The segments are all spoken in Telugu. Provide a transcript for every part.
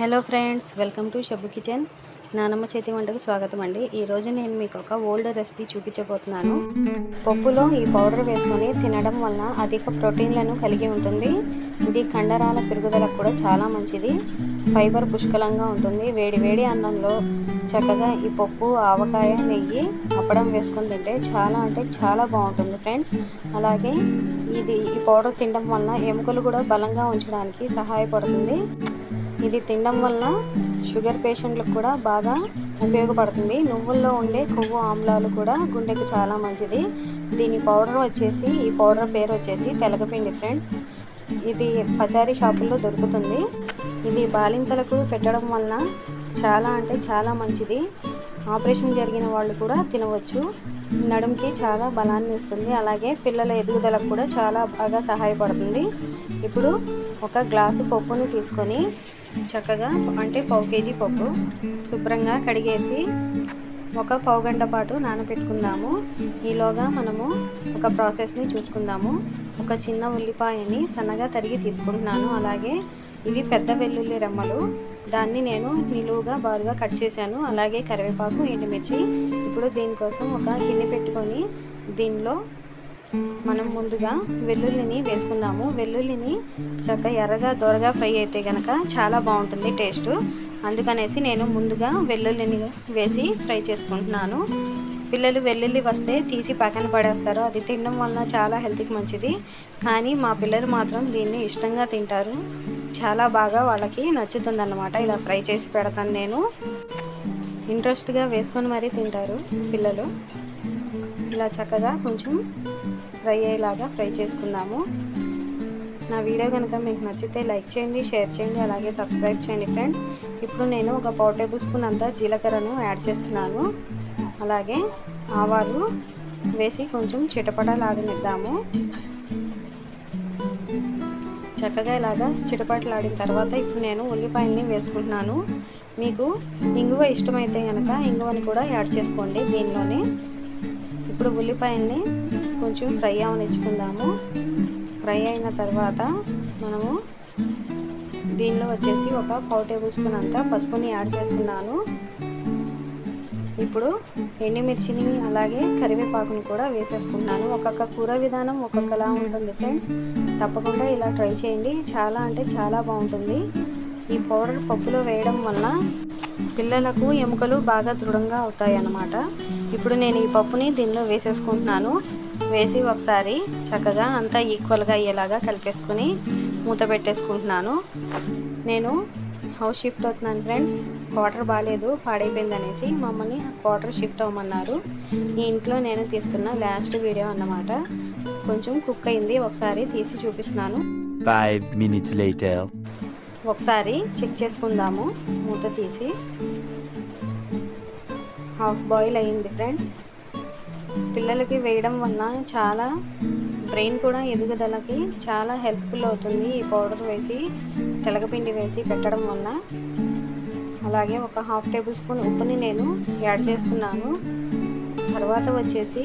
Hello friends welcome to Shabbu kitchen. నానమ్మ చేతి వంటకు స్వాగతం అండి. ఈరోజు నేను మీకు ఒక ఓల్డ్ రెసిపీ చూపించబోతున్నాను. పప్పులో ఈ పౌడర్ వేసుకొని తినడం వలన అధిక ప్రోటీన్లను కలిగి ఉంటుంది. ఇది కండరాల పెరుగుదలకు కూడా చాలా మంచిది. ఫైబర్ పుష్కలంగా ఉంటుంది. వేడి వేడి అన్నంలో చక్కగా ఈ పప్పు ఆవకాయ నెయ్యి అప్పడం వేసుకొని తింటే చాలా అంటే చాలా బాగుంటుంది ఫ్రెండ్స్. అలాగే ఇది ఈ పౌడర్ తినడం వలన ఎముకలు కూడా బలంగా ఉంచడానికి సహాయపడుతుంది. ఇది తినడం వలన షుగర్ పేషెంట్లకు కూడా బాగా ఉపయోగపడుతుంది. నువ్వుల్లో ఉండే కొవ్వు ఆమ్లాలు కూడా గుండెకు చాలా మంచిది. దీని పౌడర్ వచ్చేసి ఈ పౌడర్ పేరు వచ్చేసి తెలగపిండి ఫ్రెండ్స్. ఇది పచారీ షాపుల్లో దొరుకుతుంది. ఇది బాలింతలకు పెట్టడం వలన చాలా అంటే చాలా మంచిది. ఆపరేషన్ జరిగిన వాళ్ళు కూడా తినవచ్చు. నడుముకి చాలా బలాన్ని ఇస్తుంది. అలాగే పిల్లల ఎదుగుదలకు కూడా చాలా బాగా సహాయపడుతుంది. ఇప్పుడు ఒక గ్లాసు పప్పుని తీసుకొని చక్కగా అంటే పావు కేజీ పప్పు శుభ్రంగా కడిగేసి ఒక పావుగంట పాటు నానబెట్టుకుందాము. ఈలోగా మనము ఒక ప్రాసెస్ని చూసుకుందాము. ఒక చిన్న ఉల్లిపాయని సన్నగా తరిగి తీసుకుంటున్నాను. అలాగే ఇవి పెద్ద వెల్లుల్లి రెమ్మలు. దాన్ని నేను నిలువుగా బారుగా కట్ చేశాను. అలాగే కరివేపాకు ఎండుమిర్చి. ఇప్పుడు దీనికోసం ఒక గిన్నె పెట్టుకొని దీనిలో మనం ముందుగా వెల్లుల్లిని వేసుకుందాము. వెల్లుల్లిని చక్కగా ఎర్రగా దొరగా ఫ్రై అయితే కనుక చాలా బాగుంటుంది టేస్ట్. అందుకనేసి నేను ముందుగా వెల్లుల్లిని వేసి ఫ్రై చేసుకుంటున్నాను. పిల్లలు వెల్లుల్లి వస్తే తీసి పక్కన పడేస్తారు. అది తినడం వలన చాలా హెల్త్కి మంచిది. కానీ మా పిల్లలు మాత్రం దీన్ని ఇష్టంగా తింటారు. చాలా బాగా వాళ్ళకి నచ్చుతుందన్నమాట. ఇలా ఫ్రై చేసి పెడతాను నేను. ఇంట్రెస్ట్గా వేసుకొని మరీ తింటారు పిల్లలు. ఇలా చక్కగా కొంచెం ఫ్రై అయ్యేలాగా ఫ్రై చేసుకుందాము. నా వీడియో కనుక మీకు నచ్చితే లైక్ చేయండి షేర్ చేయండి అలాగే సబ్స్క్రైబ్ చేయండి ఫ్రెండ్స్. ఇప్పుడు నేను ఒక పావు టేబుల్ స్పూన్ అంతా జీలకర్రను యాడ్ చేస్తున్నాను. అలాగే ఆవాలు వేసి కొంచెం చిటపటలాడనిద్దాము చక్కగా ఇలాగా చిటపటలాడిన తర్వాత ఇప్పుడు నేను ఉల్లిపాయల్ని వేసుకుంటున్నాను. మీకు ఇంగువ ఇష్టమైతే కనుక ఇంగువని కూడా యాడ్ చేసుకోండి దీనిలోనే. ఇప్పుడు ఉల్లిపాయల్ని కొంచెం ఫ్రై అవనిచ్చుకుందాము. ఫ్రై అయిన తర్వాత మనము దీనిలో వచ్చేసి ఒక పావు టేబుల్ స్పూన్ అంతా పసుపుని యాడ్ చేస్తున్నాను. ఇప్పుడు ఎండుమిర్చిని అలాగే కరివేపాకుని కూడా వేసేసుకుంటున్నాను. ఒక్కొక్క కూర విధానం ఒక్కొక్కలా ఉంటుంది ఫ్రెండ్స్. తప్పకుండా ఇలా ట్రై చేయండి. చాలా అంటే చాలా బాగుంటుంది. ఈ పౌడర్ పప్పులో వేయడం వల్ల పిల్లలకు ఎముకలు బాగా దృఢంగా అవుతాయి అన్నమాట ఇప్పుడు నేను ఈ పప్పుని దీనిలో వేసేసుకుంటున్నాను. వేసి ఒకసారి చక్కగా అంతా ఈక్వల్గా అయ్యేలాగా కలిపేసుకుని మూత పెట్టేసుకుంటున్నాను. నేను హౌస్ షిఫ్ట్ అవుతున్నాను ఫ్రెండ్స్. క్వార్టర్ బాగాలేదు పాడైపోయింది అనేసి మమ్మల్ని క్వార్టర్ షిఫ్ట్ అవ్వమన్నారు. ఈ ఇంట్లో నేను తీస్తున్న లాస్ట్ వీడియో అన్నమాట. కొంచెం కుక్ అయింది ఒకసారి తీసి చూపిస్తున్నాను. Minutes later. ఒకసారి చెక్ చేసుకుందాము మూత తీసి. హాఫ్ బాయిల్ అయ్యింది ఫ్రెండ్స్. పిల్లలకి వేయడం వల్ల చాలా బ్రెయిన్ కూడా ఎదుగుదలకి చాలా హెల్ప్ఫుల్ అవుతుంది ఈ పౌడర్ వేసి తెలగపిండి వేసి పెట్టడం వల్ల. అలాగే ఒక హాఫ్ టేబుల్ స్పూన్ ఉప్పుని నేను యాడ్ చేస్తున్నాను. తర్వాత వచ్చేసి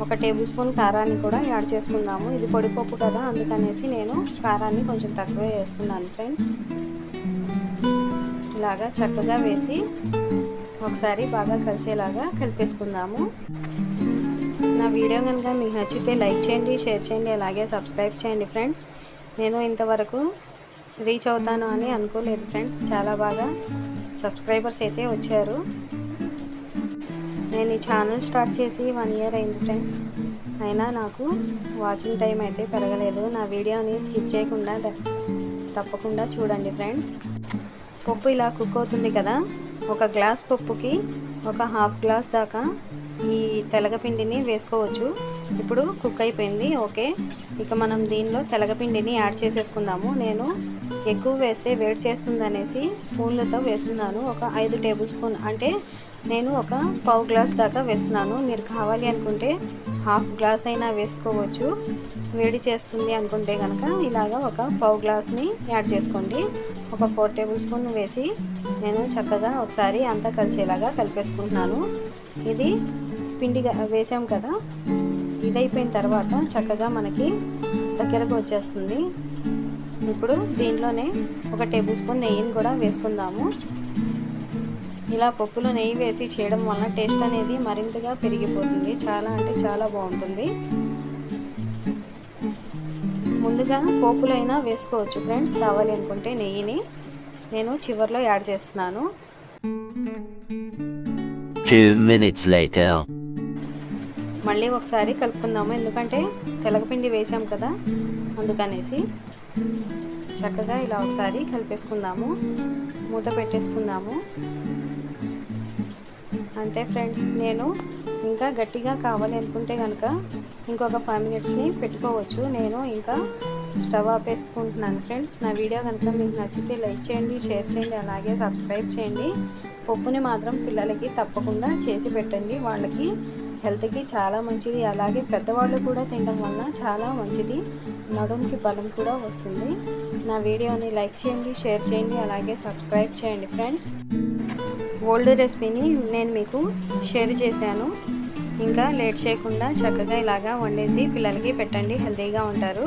ఒక టేబుల్ స్పూన్ కారాన్ని కూడా యాడ్ చేసుకుందాము. ఇది పొడిపప్పు కదా అందుకనేసి నేను కారాన్ని కొంచెం తక్కువే వేస్తున్నాను ఫ్రెండ్స్. ఇలాగా చక్కగా వేసి ఒకసారి బాగా కలిసేలాగా కలిపేసుకుందాము. నా వీడియో కనుక మీకు నచ్చితే లైక్ చేయండి షేర్ చేయండి అలాగే సబ్స్క్రైబ్ చేయండి ఫ్రెండ్స్. నేను ఇంతవరకు రీచ్ అవుతాను అని అనుకోలేదు ఫ్రెండ్స్. చాలా బాగా సబ్స్క్రైబర్స్ అయితే వచ్చారు. నేను ఈ ఛానల్ స్టార్ట్ చేసి వన్ ఇయర్ అయింది ఫ్రెండ్స్. అయినా నాకు వాచింగ్ టైం అయితే పెరగలేదు. నా వీడియోని స్కిప్ చేయకుండా తప్పకుండా చూడండి ఫ్రెండ్స్. పప్పు ఇలా కుక్ అవుతుంది కదా? ఒక గ్లాస్ పప్పుకి ఒక హాఫ్ గ్లాస్ దాకా ఈ తెలగపిండిని వేసుకోవచ్చు. ఇప్పుడు కుక్ అయిపోయింది ఓకే. ఇక మనం దీనిలో తెలగపిండిని యాడ్ చేసేసుకుందాము. నేను ఎక్కువ వేస్తే వేడి చేస్తుందనేసి స్పూన్లతో వేస్తున్నాను. ఒక ఐదు టేబుల్ స్పూన్ అంటే నేను ఒక పావు గ్లాస్ దాకా వేస్తున్నాను. మీరు కావాలి అనుకుంటే హాఫ్ గ్లాస్ అయినా వేసుకోవచ్చు. వేడి చేస్తుంది అనుకుంటే కనుక ఇలాగా ఒక పావు గ్లాస్ని యాడ్ చేసుకోండి. ఒక ఫోర్ టేబుల్ స్పూన్ వేసి నేను చక్కగా ఒకసారి అంతా కలిసేలాగా కలిపేసుకుంటున్నాను. ఇది పిండి వేసాం కదా. ఇది అయిపోయిన తర్వాత చక్కగా మనకి దగ్గరకు వచ్చేస్తుంది. ఇప్పుడు దీనిలోనే ఒక టేబుల్ స్పూన్ నెయ్యిని కూడా వేసుకుందాము. ఇలా పప్పులో నెయ్యి వేసి చేయడం వలన టేస్ట్ అనేది మరింతగా పెరిగిపోతుంది. చాలా అంటే చాలా బాగుంటుంది. ముందుగా పోపులైనా వేసుకోవచ్చు. ఫ్రెండ్స్ కావాలి అనుకుంటే నెయ్యిని. నేను చివరిలో యాడ్ చేస్తున్నాను. Two minutes later. మళ్ళీ ఒకసారి కలుపుకుందాము ఎందుకంటే తెలగపిండి వేసాం కదా అందుకనేసి చక్కగా ఇలా ఒకసారి కలిపేసుకుందాము మూత పెట్టేసుకుందాము. అంతే ఫ్రెండ్స్ నేను ఇంకా గట్టిగా కావాలి అనుకుంటే కనుక ఇంకొక ఫైవ్ మినిట్స్ని పెట్టుకోవచ్చు. నేను ఇంకా స్టవ్ ఆపేసుకుంటున్నాను ఫ్రెండ్స్. నా వీడియో కనుక మీకు నచ్చితే లైక్ చేయండి షేర్ చేయండి అలాగే సబ్స్క్రైబ్ చేయండి. పప్పుని మాత్రం పిల్లలకి తప్పకుండా చేసి పెట్టండి. వాళ్ళకి హెల్త్కి చాలా మంచిది. అలాగే పెద్దవాళ్ళు కూడా తినడం వలన చాలా మంచిది. నడుముకి బలం కూడా వస్తుంది. నా వీడియోని లైక్ చేయండి షేర్ చేయండి అలాగే సబ్స్క్రైబ్ చేయండి ఫ్రెండ్స్. ఓల్డ్ రెసిపీని నేను మీకు షేర్ చేశాను. ఇంకా లేట్ చేయకుండా చక్కగా ఇలాగా వండేసి పిల్లలకి పెట్టండి. హెల్తీగా ఉంటారు.